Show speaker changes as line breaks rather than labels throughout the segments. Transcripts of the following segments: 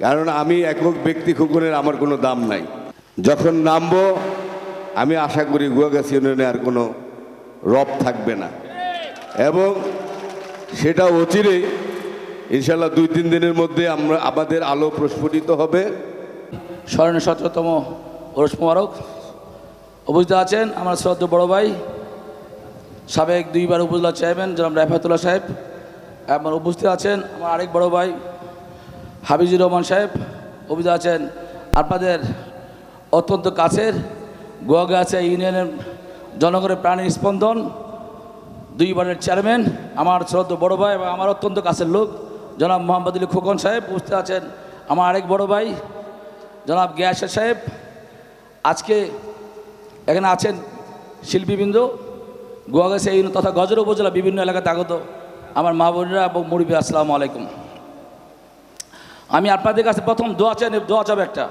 কারণ আমি একক ব্যক্তি খোকনের আমার কোনো দাম নাই। যখন নামবো, আমি আশা করি গুয়াগাছি ইউনিয়নে আর কোনো রব থাকবে না। এবং সেটা অচিরেই ইনশাল্লাহ দুই তিন দিনের মধ্যে আমরা আমাদের আলো প্রস্ফুটিত হবে।
স্মরণে সতেরোতম ওরস মোবারক। উপস্থিত আছেন আমার শ্রদ্ধ বড় ভাই, সাবেক দুইবার উপজেলা চেয়ারম্যান জনাব রাফাতুল্লাহ সাহেব। এবং উপস্থিত আছেন আমার আরেক বড় ভাই হাবিজুর রহমান সাহেব উপস্থিত আছেন আপনাদের অত্যন্ত কাছের গোয়াগাছা ইউনিয়নের জনগণের প্রাণীর স্পন্দন, দুই দুইবারের চেয়ারম্যান, আমার শ্রদ্ধ বড় ভাই এবং আমার অত্যন্ত কাছের লোক, জনাব মোহাম্মদ আলী খোকন সাহেব উপস্থিত আছেন, আমার আরেক বড় ভাই, জনাব গিয়াসা সাহেব, আজকে এখানে আছেন শিল্পীবৃন্দ গোয়াগাছা ইউনিয়ন তথা গজর উপজেলা বিভিন্ন এলাকাতে আগত, আমার মা বোনেরা এবং মুরব্বী আসসালামু আলাইকুম। আমি আপনাদের কাছে প্রথম দোয়া চাই, দোয়া চাবো একটা।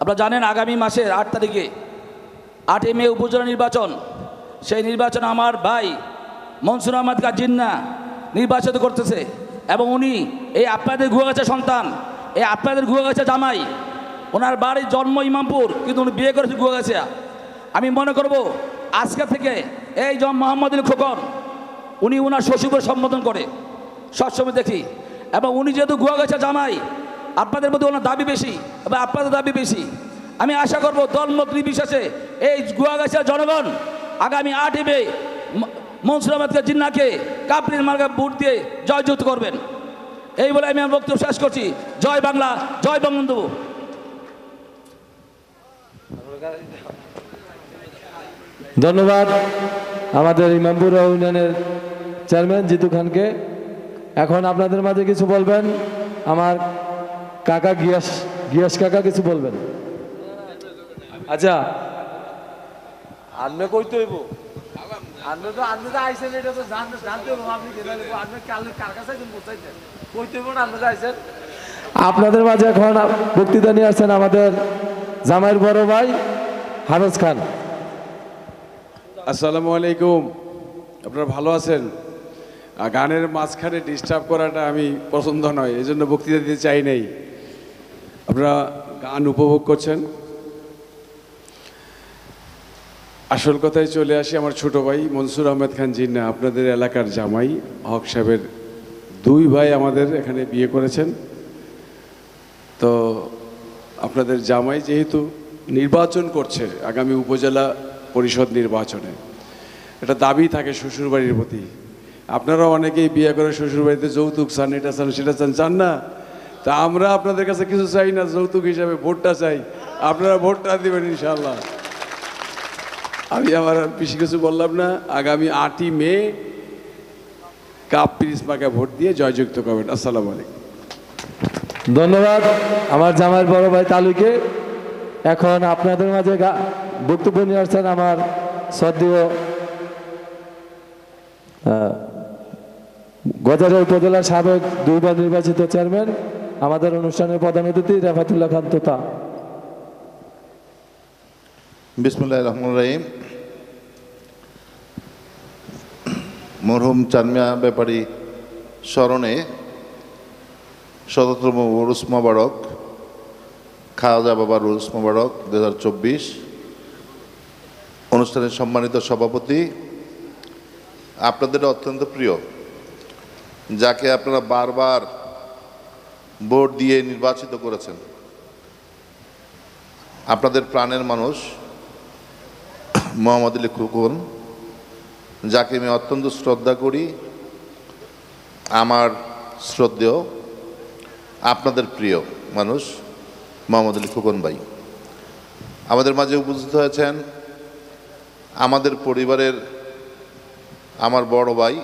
আপনারা জানেন আগামী মাসের আট তারিখে আটই মে উপজেলা নির্বাচন। সেই নির্বাচন আমার ভাই মনসুর আহমদ জিন্না নির্বাচিত করতেছে এবং উনি এই আপনাদের গুয়াগাছা সন্তান, এই আপনাদের গুয়াগাছা জামাই। ওনার বাড়ির জন্ম ইমামপুর, কিন্তু উনি বিয়ে করেছে গুয়াগাছা আমি মনে করব আজকে থেকে এই জন মোহাম্মদ খোকন, উনি ওনার শ্বশুরের সম্বোধন করে। সবসময় দেখি এবং উনি যেহেতু গুয়াগাছা জামাই, আপনাদের মধ্যে ওনার দাবি বেশি, এবং আপনাদের দাবি বেশি। আমি আশা করব দলমত নির্বিশেষে এই গুয়াগাছার জনগণ আগামী আটই মে মনসুর আহমদকে, জিন্নাকে কাপড়ির মার্গা ভোট দিয়ে জয়যুক্ত করবেন। এই বলে আমি আমার বক্তব্য শেষ করছি। জয় বাংলা, জয় বঙ্গবন্ধু।
ধন্যবাদ আমাদের ইমামপুর ইউনিয়নের চেয়ারম্যান জিতু খানকে। এখন আপনাদের মাঝে কিছু বলবেন? আমার কাকা গিয়াস গিয়াস কাকা কিছু বলবেন? আচ্ছা
আনবে কইতে হইব। আনবে তো আনবে তো আইছেন এটা তো জানতে জানতে হইব আপনি কেন আনবে কাল কার কাছে একজন বসাইছেন কইতে হইব না আনবে
আপনাদের মাঝে এখন বক্তৃতা নিয়ে আসছেন আমাদের জামাইয়ের বড় ভাই হাফেজ খান।
আসসালামু আলাইকুম। আপনারা ভালো আছেন? গানের মাঝখানে ডিস্টার্ব করাটা আমি পছন্দ নয় এই জন্য বক্তৃতা দিতে চাই নাই। আপনারা গান উপভোগ করছেন? আসল কথায় চলে আসি আমার ছোট ভাই মনসুর আহমেদ খান জিন্না আপনাদের এলাকার জামাই হক সাহেবের দুই ভাই আমাদের এখানে বিয়ে করেছেন। তো আপনাদের জামাই যেহেতু নির্বাচন করছে আগামী উপজেলা পরিষদ নির্বাচনে, একটা দাবি থাকে শ্বশুরবাড়ির প্রতি। আপনারা অনেকেই বিয়ে করে শ্বশুরবাড়িতে যৌতুক চান, এটা চান, সেটা চান চান না। তা আমরা আপনাদের কাছে কিছু চাই না, যৌতুক হিসাবে ভোটটা চাই। আপনারা ভোটটা দেবেন ইনশাল্লাহ আমি আমার আর বেশি কিছু বললাম না। আগামী আটই মে কাপ পিরিসমাকে ভোট দিয়ে জয়যুক্ত করবেন। আসসালামু আলাইকুম।
ধন্যবাদ আমার জামাইয়ের বড় ভাই তালুকে। এখন আপনাদের মাঝে বক্তব্য নিয়ে আসছেন আমার শ্রদ্ধেয় গজারা উপজেলার সাবেক দুইবার নির্বাচিত চেয়ারম্যান, আমাদের অনুষ্ঠানের প্রধান অতিথি রেফাতুল্লাহ খান তোতা।
বিসমুল্লাহ রহমান রহিম। মরহুম চানমিয়া ব্যাপারী স্মরণে শততম উরুস মোবারক খাওয়াজা বাবার উরুস মোবারক দু হাজার চব্বিশ, অনুষ্ঠানের সম্মানিত সভাপতি, আপনাদের অত্যন্ত প্রিয় যাকে আপনারা বারবার ভোট দিয়ে নির্বাচিত করেছেন। আপনাদের প্রাণের মানুষ মোহাম্মদ আলী খুকন, যাকে আমি অত্যন্ত শ্রদ্ধা করি, আমার শ্রদ্ধেয়, আপনাদের প্রিয় মানুষ মোহাম্মদ আলী খুকন ভাই। আমাদের মাঝে উপস্থিত হয়েছেন আমাদের পরিবারের আমার বড় ভাই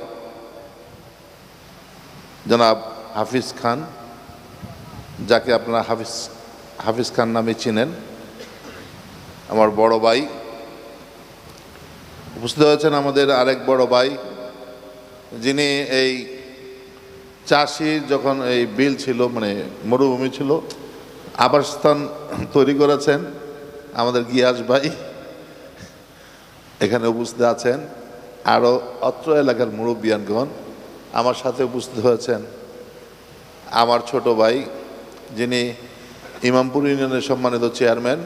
জনাব হাফিজ খান, যাকে আপনারা হাফিজ হাফিজ খান নামে চিনেন, আমার বড় ভাই। উপস্থিত হয়েছেন আমাদের আরেক বড় ভাই, যিনি এই চাষির যখন এই বিল ছিল মানে মরুভূমি ছিল, আবাসস্থান তৈরি করেছেন আমাদের গিয়াস ভাই। এখানে উপস্থিত আছেন। আরও অত্র এলাকার মুরব্বিয়ানগণ আমার সাথে উপস্থিত হয়েছেন আমার ছোট ভাই, যিনি ইমামপুর ইউনিয়নের সম্মানিত চেয়ারম্যান,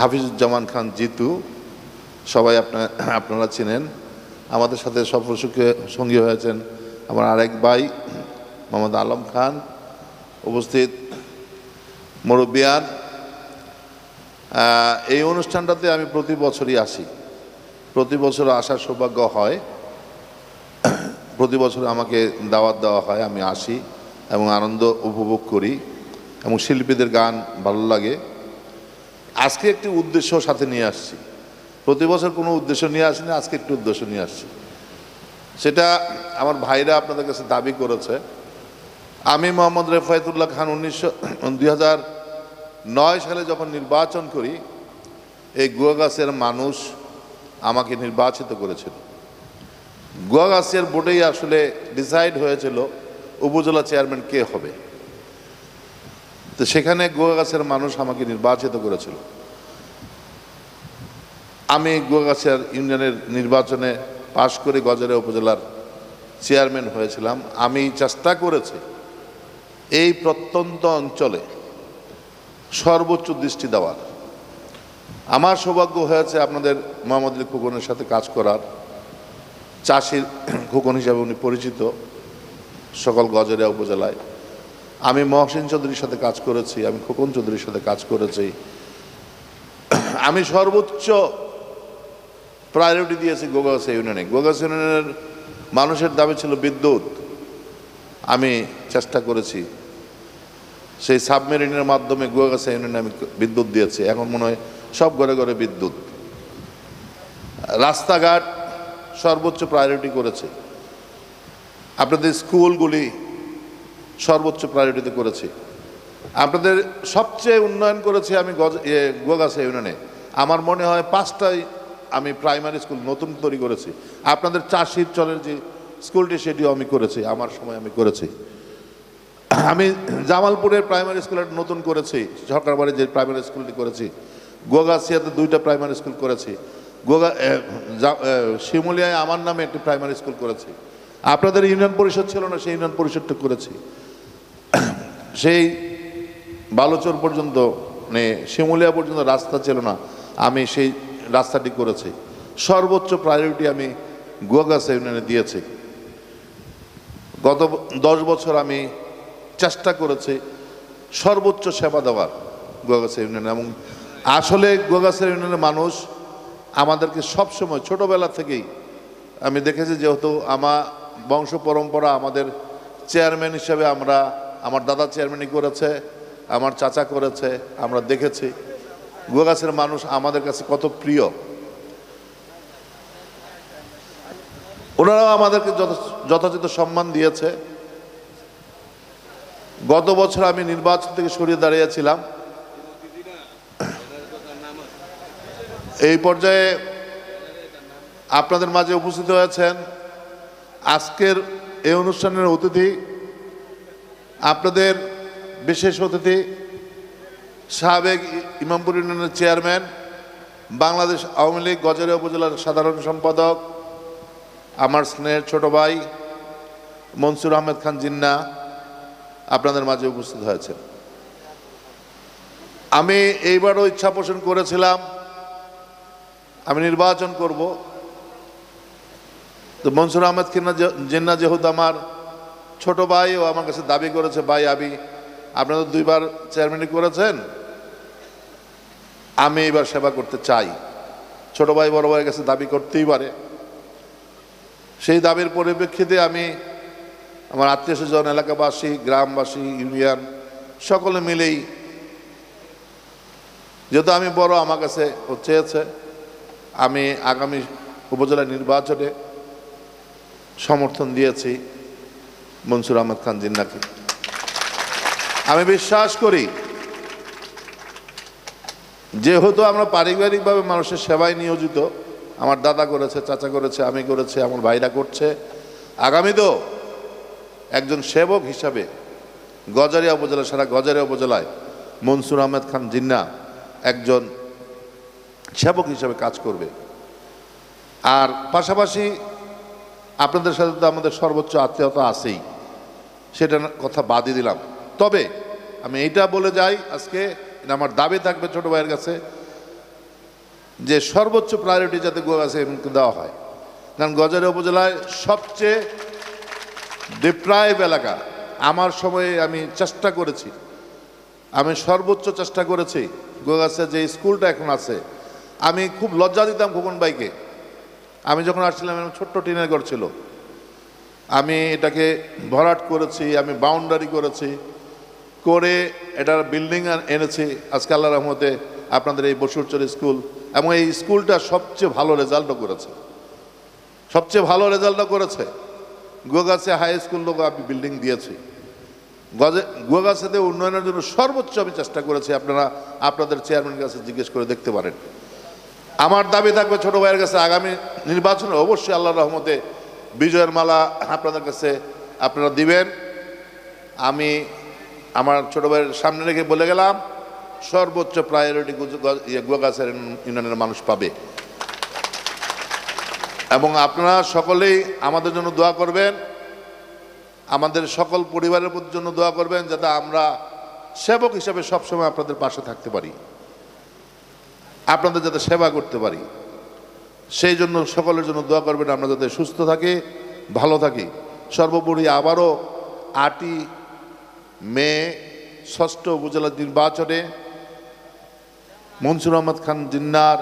হাফিজুজ্জামান খান জিতু, সবাই আপনার আপনারা চিনেন। আমাদের সাথে সফর সঙ্গী হয়েছেন আমার আরেক ভাই, মোহাম্মদ আলম খান, উপস্থিত মুরব্বিয়ান। এই অনুষ্ঠানটাতে আমি প্রতি বছরই আসি। প্রতি বছর আসার সৌভাগ্য হয়। প্রতি বছর আমাকে দাওয়াত দেওয়া হয়, আমি আসি এবং আনন্দ উপভোগ করি এবং শিল্পীদের গান ভালো লাগে। আজকে একটি উদ্দেশ্য সাথে নিয়ে আসছি। প্রতি বছর কোনো উদ্দেশ্য নিয়ে আসিনি, আজকে একটি উদ্দেশ্য নিয়ে আসছি। সেটা আমার ভাইরা আপনাদের কাছে দাবি করেছে। আমি মোহাম্মদ রেফায়তুল্লাহ খান উনিশশো, দুই হাজার নয় সালে যখন নির্বাচন করি, এই গুয়াগাছের মানুষ আমাকে নির্বাচিত করেছিল। গুয়াগাছের বোর্ডেই আসলে ডিসাইড হয়েছিল উপজেলা চেয়ারম্যান কে হবে। তো সেখানে গুয়াগাছের মানুষ আমাকে নির্বাচিত করেছিল। আমি গুয়াগাছের ইউনিয়নের নির্বাচনে পাশ করে গজারে উপজেলার চেয়ারম্যান হয়েছিলাম। আমি চেষ্টা করেছি এই প্রত্যন্ত অঞ্চলে সর্বোচ্চ দৃষ্টি দেওয়ার। আমার সৌভাগ্য হয়েছে আপনাদের মোহাম্মদ খোকনের সাথে কাজ করার। চাষির খোকন হিসাবে উনি পরিচিত সকল গজরিয়া উপজেলায়। আমি মহসিন চৌধুরীর সাথে কাজ করেছি, আমি খোকন চৌধুরীর সাথে কাজ করেছি। আমি সর্বোচ্চ প্রায়োরিটি দিয়েছি গোগাছা ইউনিয়নে। গোগাছা ইউনিয়নের মানুষের দাবি ছিল বিদ্যুৎ। আমি চেষ্টা করেছি। সেই সাবমেরিনের মাধ্যমে গুয়াগাছা ইউনিয়নে আমি বিদ্যুৎ দিয়েছি। এখন মনে হয় সব ঘরে ঘরে বিদ্যুৎ। রাস্তাঘাট সর্বোচ্চ প্রায়োরিটি করেছে। আপনাদের স্কুলগুলি সর্বোচ্চ প্রায়োরিটিতে করেছি। আপনাদের সবচেয়ে উন্নয়ন করেছি আমি গজ এ, গুয়াগাছা ইউনিয়নে। আমার মনে হয় পাঁচটাই আমি প্রাইমারি স্কুল নতুন তৈরি করেছি। আপনাদের চাষির চলের যে স্কুলটি সেটিও আমি করেছি আমার সময় আমি করেছি। আমি জামালপুরের প্রাইমারি স্কুল একটা নতুন করেছি সরকার বাড়ি যে প্রাইমারি স্কুলটি করেছি। গোগাছিয়াতে দুইটা প্রাইমারি স্কুল করেছি। গোগা শিমুলিয়ায় আমার নামে একটি প্রাইমারি স্কুল করেছি। আপনাদের ইউনিয়ন পরিষদ ছিল না, সেই ইউনিয়ন পরিষদটা করেছি। সেই বালুচর পর্যন্ত মানে শিমুলিয়া পর্যন্ত রাস্তা ছিল না, আমি সেই রাস্তাটি করেছি। সর্বোচ্চ প্রায়োরিটি আমি গুয়াগাছা ইউনিয়নে দিয়েছি। গত দশ বছর আমি চেষ্টা করেছি সর্বোচ্চ সেবা দেওয়ার গোয়াগাছা ইউনিয়নে এবং আসলে গোয়াগাছা ইউনিয়নের মানুষ আমাদেরকে সবসময়, ছোটবেলা থেকেই আমি দেখেছি যেহেতু আমার বংশ পরম্পরা আমাদের চেয়ারম্যান হিসেবে আমরা, আমার দাদা চেয়ারম্যানই করেছে, আমার চাচা করেছে, আমরা দেখেছি। গোয়াগাছের মানুষ আমাদের কাছে কত প্রিয়। ওনারাও আমাদেরকে যথ- যথাযথ সম্মান দিয়েছে। গত বছর আমি নির্বাচন থেকে সরিয়ে দাঁড়িয়েছিলাম। এই পর্যায়ে আপনাদের মাঝে উপস্থিত হয়েছেন আজকের এই অনুষ্ঠানের অতিথি, আপনাদের বিশেষ অতিথি, সাবেক ইমামপুর ইউনিয়নের চেয়ারম্যান, বাংলাদেশ আওয়ামী লীগ গজারিয়া উপজেলার সাধারণ সম্পাদক, আমার স্নেহের ছোট ভাই মনসুর আহমেদ খান জিন্না আপনাদের মাঝে উপস্থিত হয়েছেন। আমি এইবারও ইচ্ছা পোষণ করেছিলাম আমি নির্বাচন করব। তো মনসুর আহমেদ কিন্না জিন্না যেহেতু আমার ছোট ভাই, ও আমার কাছে দাবি করেছে, ভাই, আমি আপনারা তো দুইবার চেয়ারম্যানই করেছেন। আমি এবার সেবা করতে চাই। ছোট ভাই, বড় ভাইয়ের কাছে দাবি করতেই পারে। সেই দাবির পরিপ্রেক্ষিতে আমি আমার আত্মীয় স্বজন, এলাকাবাসী, গ্রামবাসী, ইউনিয়ন, সকলে মিলেই, যেহেতু আমি বড়, আমার কাছে চেয়েছে আমি আগামী উপজেলা নির্বাচনে সমর্থন দিয়েছি মনসুর আহমদ খান জিন্নাকে। আমি বিশ্বাস করি, যেহেতু আমরা পারিবারিকভাবে মানুষের সেবায় নিয়োজিত, আমার দাদা করেছে, চাচা করেছে, আমি করেছে, আমার ভাইরা করছে। আগামীতেও একজন সেবক হিসাবে গজারিয়া উপজেলা, সারা গজারিয়া উপজেলায় মনসুর আহমেদ খান জিন্না একজন সেবক হিসাবে কাজ করবে। আর পাশাপাশি আপনাদের সাথে তো আমাদের সর্বোচ্চ আত্মীয়তা আছেই। সেটা কথা বাদই দিলাম। তবে আমি এইটা বলে যাই আজকে, এটা আমার দাবি থাকবে ছোট ভাইয়ের কাছে, যে সর্বোচ্চ প্রায়োরিটি যাতে গোয়াগাছে দেওয়া হয়। কারণ গজারিয়া উপজেলায় সবচেয়ে ডিপ্রাইভ এলাকা। আমার সময়ে আমি চেষ্টা করেছি। আমি সর্বোচ্চ চেষ্টা করেছি গোগাছে যে স্কুলটা এখন আছে আমি খুব লজ্জা দিতাম খোকন ভাইকে। আমি যখন আসছিলাম, এরকম ছোট্ট টিনের ঘর ছিল। আমি এটাকে ভরাট করেছি, আমি বাউন্ডারি করেছি, করে এটার বিল্ডিং এনেছি। আজকে আল্লাহ রহমতে আপনাদের এই বসুরচর স্কুল এবং এই স্কুলটা সবচেয়ে ভালো রেজাল্টও করেছে। সবচেয়ে ভালো রেজাল্টও করেছে। গোগাছে হাই স্কুল লোক আমি বিল্ডিং দিয়েছি। গোগাছেতে উন্নয়নের জন্য সর্বোচ্চ আমি চেষ্টা করেছি। আপনারা আপনাদের চেয়ারম্যানের কাছে জিজ্ঞেস করে দেখতে পারেন। আমার দাবি থাকবে ছোট ভাইয়ের কাছে আগামী নির্বাচনে অবশ্যই আল্লাহ রহমতে বিজয়ের মালা আপনাদের কাছে আপনারা দিবেন। আমি আমার ছোট ভাইয়ের সামনে রেখে বলে গেলাম, সর্বোচ্চ প্রায়োরিটি গোগাছের ইউনিয়নের মানুষ পাবে। এবং আপনারা সকলেই আমাদের জন্য দোয়া করবেন, আমাদের সকল পরিবারের জন্য দোয়া করবেন, যাতে আমরা সেবক হিসাবে সবসময় আপনাদের পাশে থাকতে পারি। আপনাদের যাতে সেবা করতে পারি। সেই জন্য সকলের জন্য দোয়া করবেন, আমরা যাতে সুস্থ থাকি, ভালো থাকি। সর্বোপরি আবারও আটই মে ষষ্ঠ উপজেলা নির্বাচনে মনসুর আহমদ খান জিন্নার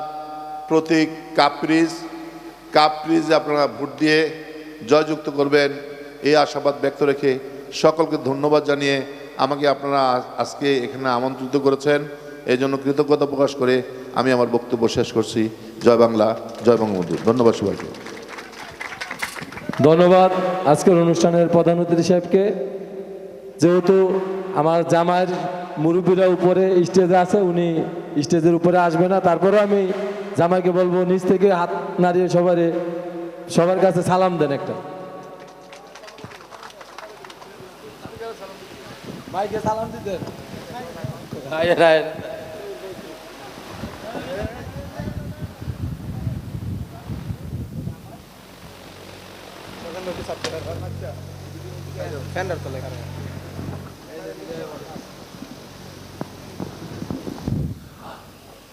প্রতীক কাপ্রিজ। কাপ্রিজ আপনারা ভোট দিয়ে জয়যুক্ত করবেন, এই আশাবাদ ব্যক্ত রেখে সকলকে ধন্যবাদ জানিয়ে আমাকে আপনারা আজকে এখানে আমন্ত্রিত করেছেন। এই জন্য কৃতজ্ঞতা প্রকাশ করে আমি আমার বক্তব্য শেষ করছি। জয় বাংলা জয় বঙ্গবন্ধু। ধন্যবাদ সবাইকে।
ধন্যবাদ আজকের অনুষ্ঠানের প্রধান অতিথি সাহেবকে। যেহেতু আমার জামাইয়ের মুরব্বীরা উপরে স্টেজে আছে উনি স্টেজের উপরে আসবে না। তারপরেও আমি জামাইকে বলব নিচ থেকে হাত নাড়িয়ে সবারে সবার কাছে সালাম দেন একটা। ভাইকে সালাম দিতেন।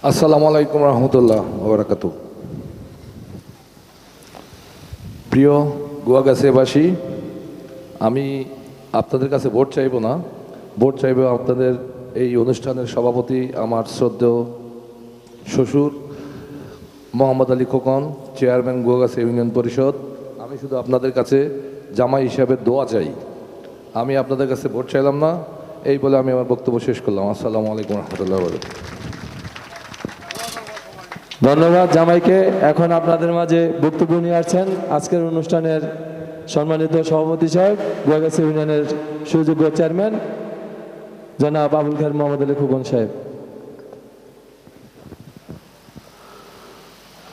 আসসালামু আলাইকুম রহমতুল্লাহ ওবরাকাতু প্রিয় গোয়াগাছেবাসী, আমি আপনাদের কাছে ভোট চাইব না। ভোট চাইব আপনাদের এই অনুষ্ঠানের সভাপতি আমার শ্রদ্ধেয় শ্বশুর মোহাম্মদ আলী খোকন, চেয়ারম্যান গোয়াগাছে ইউনিয়ন পরিষদ। আমি শুধু আপনাদের কাছে জামাই হিসাবে দোয়া চাই। আমি আপনাদের কাছে ভোট চাইলাম না, এই বলে আমি আমার বক্তব্য শেষ করলাম। আসসালামু আলাইকুম রহমতুল্লাহ
ধন্যবাদ জামাইকে। এখন আপনাদের মাঝে বক্তব্য নিয়ে আসছেন আজকের অনুষ্ঠানের সম্মানিত সভাপতি সাহেব, গোয়াগাছি ইউনিয়নের সুযোগ্য চেয়ারম্যান, জনাব আবুল খার মোহাম্মদ আলী খুকন সাহেব।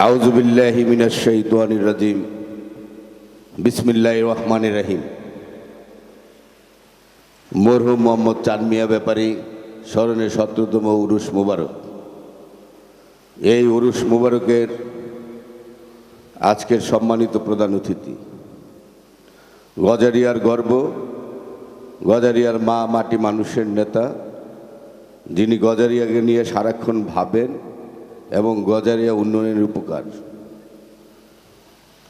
আউজুবিল্লাহি মিনাশ শাইতানির রাজিম। বিসমিল্লাহির রহমান রাহিম। মরহুম মোহাম্মদ চানমিয়া ব্যাপারী, স্মরণে সতেরোতম উরুস মুবারক। এই উরুস মুবারকের আজকের সম্মানিত প্রধান অতিথি। গজারিয়ার গর্ব, গজারিয়ার মা মাটি মানুষের নেতা, যিনি গজারিয়াকে নিয়ে সারাক্ষণ ভাবেন এবং গজারিয়া উন্নয়নের উপকার।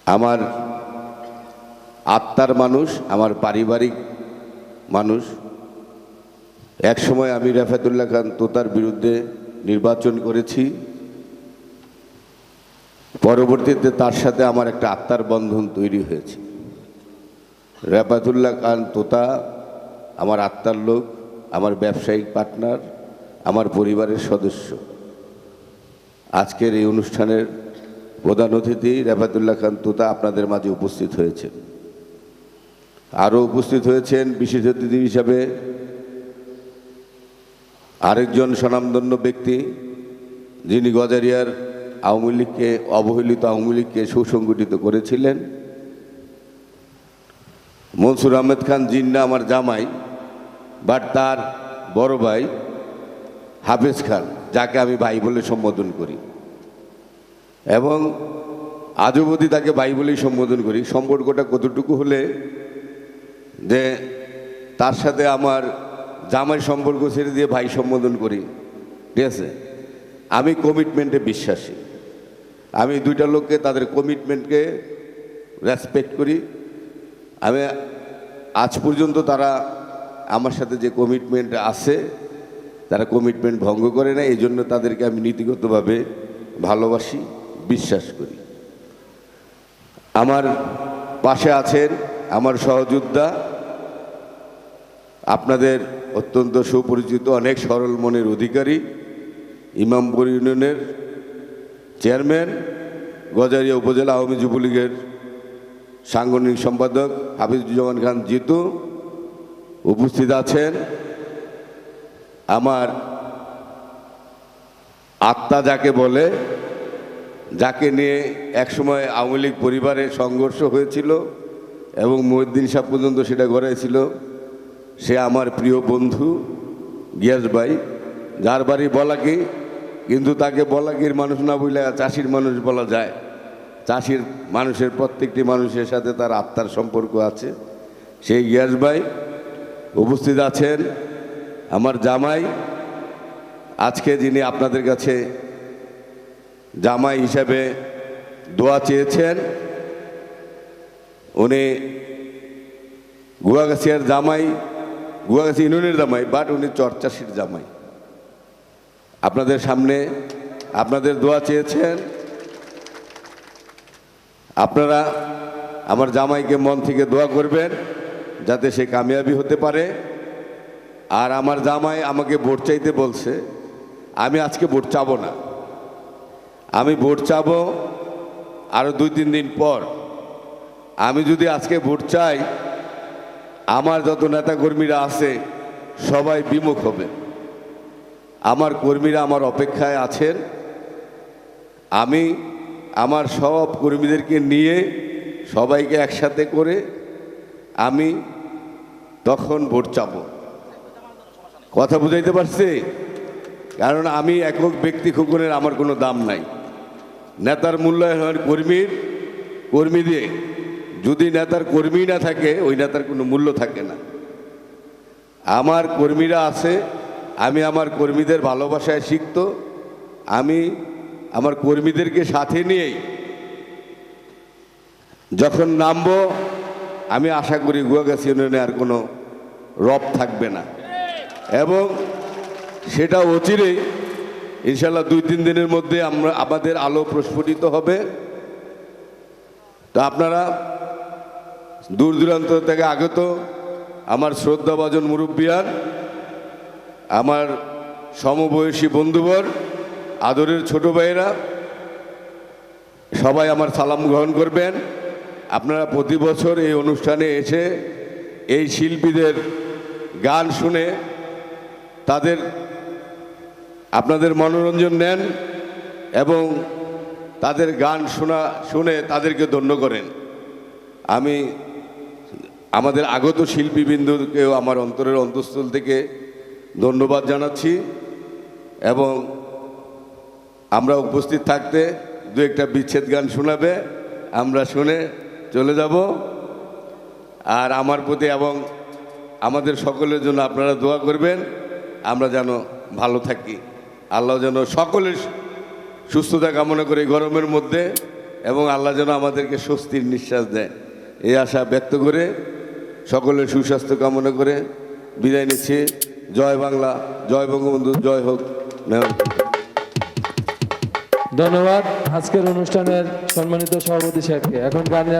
আমার আত্মার মানুষ, আমার পারিবারিক মানুষ। একসময় আমি রেফাতুল্লাহ খান তোতার বিরুদ্ধে নির্বাচন করেছি। পরবর্তীতে তার সাথে আমার একটা আত্মার বন্ধন তৈরি হয়েছে। রেফাতুল্লাহ খান তোতা আমার আত্মার লোক, আমার ব্যবসায়িক পার্টনার, আমার পরিবারের সদস্য। আজকের এই অনুষ্ঠানের প্রধান অতিথি রেফাতুল্লাহ খান তোতা আপনাদের মাঝে উপস্থিত হয়েছেন। আরও উপস্থিত হয়েছেন বিশেষ অতিথি হিসাবে আরেকজন স্বনামধন্য ব্যক্তি, যিনি গজারিয়ার আওয়ামী লীগকে, অবহেলিত আওয়ামী লীগকে সুসংগঠিত করেছিলেন। মনসুর আহমেদ খান জিন্না আমার জামাই, বাট তার বড় ভাই হাফেজ খান, যাকে আমি ভাই বলে সম্বোধন করি। এবং আজও অবধি তাকে ভাই বলেই সম্বোধন করি। সম্পর্কটা কতটুকু হলে যে তার সাথে আমার জামাই সম্পর্ক ছেড়ে দিয়ে ভাই সম্বোধন করি, ঠিক আছে? আমি কমিটমেন্টে বিশ্বাসী। আমি দুইটা লোককে তাদের কমিটমেন্টকে রেসপেক্ট করি। আমি আজ পর্যন্ত তারা আমার সাথে যে কমিটমেন্ট আছে, তারা কমিটমেন্ট ভঙ্গ করে না এই জন্য তাদেরকে আমি নীতিগতভাবে ভালোবাসি, বিশ্বাস করি। আমার পাশে আছেন আমার সহযোদ্ধা আপনাদের অত্যন্ত সুপরিচিত অনেক সরল মনের অধিকারী ইমামপুর ইউনিয়নের চেয়ারম্যান, গজারিয়া উপজেলা আওয়ামী যুবলীগের সাংগঠনিক সম্পাদক হাফিজুজ্জামান খান জিতু উপস্থিত আছেন। আমার আত্মা যাকে বলে, যাকে নিয়ে একসময় আওয়ামী লীগ পরিবারে সংঘর্ষ হয়েছিল এবং মহিউদ্দিন সাহ পর্যন্ত সেটা গড়াইছিল। সে আমার প্রিয় বন্ধু গিয়াস ভাই, যার বাড়ি বলাকি, কিন্তু তাকে বলাকির মানুষ না বলে চাষির মানুষ বলা যায়। চাষির মানুষের প্রত্যেকটি মানুষের সাথে তার আত্মার সম্পর্ক আছে। সেই গিয়াস ভাই উপস্থিত আছেন আমার জামাই, আজকে যিনি আপনাদের কাছে জামাই হিসাবে দোয়া চেয়েছেন, উনি গুয়াগাছিয়ার জামাই গুয়াগাছি ইউনিয়নের জামাই, বাট উনি চরচাষির জামাই। আপনাদের সামনে আপনাদের দোয়া চেয়েছেন। আপনারা আমার জামাইকে মন থেকে দোয়া করবেন যাতে সে কামিয়াবি হতে পারে। আর আমার জামাই আমাকে ভোট চাইতে বলছে, আমি আজকে ভোট চাবো না। আমি ভোট চাবো আরও দুই তিন দিন পর। আমি যদি আজকে ভোট চাই আমার যত নেতাকর্মীরা আছে, সবাই বিমুখ হবে। আমার কর্মীরা আমার অপেক্ষায় আছেন। আমি আমার সব কর্মীদেরকে নিয়ে সবাইকে একসাথে করে আমি তখন ভোট চাবো কথা বুঝাইতে পারছি? কারণ আমি একক ব্যক্তি খুকুনের আমার কোনো দাম নাই। নেতার মূল্যায়ন কর্মীর কর্মী দিয়ে যদি নেতার কর্মী না থাকে, ওই নেতার কোনো মূল্য থাকে না। আমার কর্মীরা আছে, আমি আমার কর্মীদের ভালোবাসায় শিখত আমি আমার কর্মীদেরকে সাথে নিয়েই যখন নামবো, আমি আশা করি গুয়াগাছি ইউনিয়নে আর কোনো রব থাকবে না। এবং সেটা অচিরেই ইনশাল্লাহ দুই তিন দিনের মধ্যে আমরা, আমাদের আলো প্রস্ফুটিত হবে। তো আপনারা দূর দূরান্ত থেকে আগত আমার শ্রদ্ধাভাজন মুরব্বিয়ান, আমার সমবয়সী বন্ধুবর, আদরের ছোট ভাইয়েরা, সবাই আমার সালাম গ্রহণ করবেন। আপনারা প্রতি বছর এই অনুষ্ঠানে এসে এই শিল্পীদের গান শুনে তাদের আপনাদের মনোরঞ্জন নেন এবং তাদের গান শোনা, শুনে তাদেরকে ধন্য করেন। আমি আমাদের আগত শিল্পীবৃন্দকেও আমার অন্তরের অন্তঃস্থল থেকে ধন্যবাদ জানাচ্ছি এবং আমরা উপস্থিত থাকতে দু একটা বিচ্ছেদ গান শোনাবে, আমরা শুনে চলে যাব। আর আমার প্রতি এবং আমাদের সকলের জন্য আপনারা দোয়া করবেন, আমরা যেন ভালো থাকি। আল্লাহ যেন সকলের সুস্থতা কামনা করে গরমের মধ্যে এবং আল্লাহ যেন আমাদেরকে স্বস্তির নিঃশ্বাস দেয়। এই আশা ব্যক্ত করে সকলের সুস্বাস্থ্য কামনা করে বিদায় নিচ্ছি। জয় বাংলা, জয় বঙ্গবন্ধু, জয় হোক।
ধন্যবাদ। আজকের অনুষ্ঠানের সম্মানিত সভাপতি সাহেবকে। এখন গানে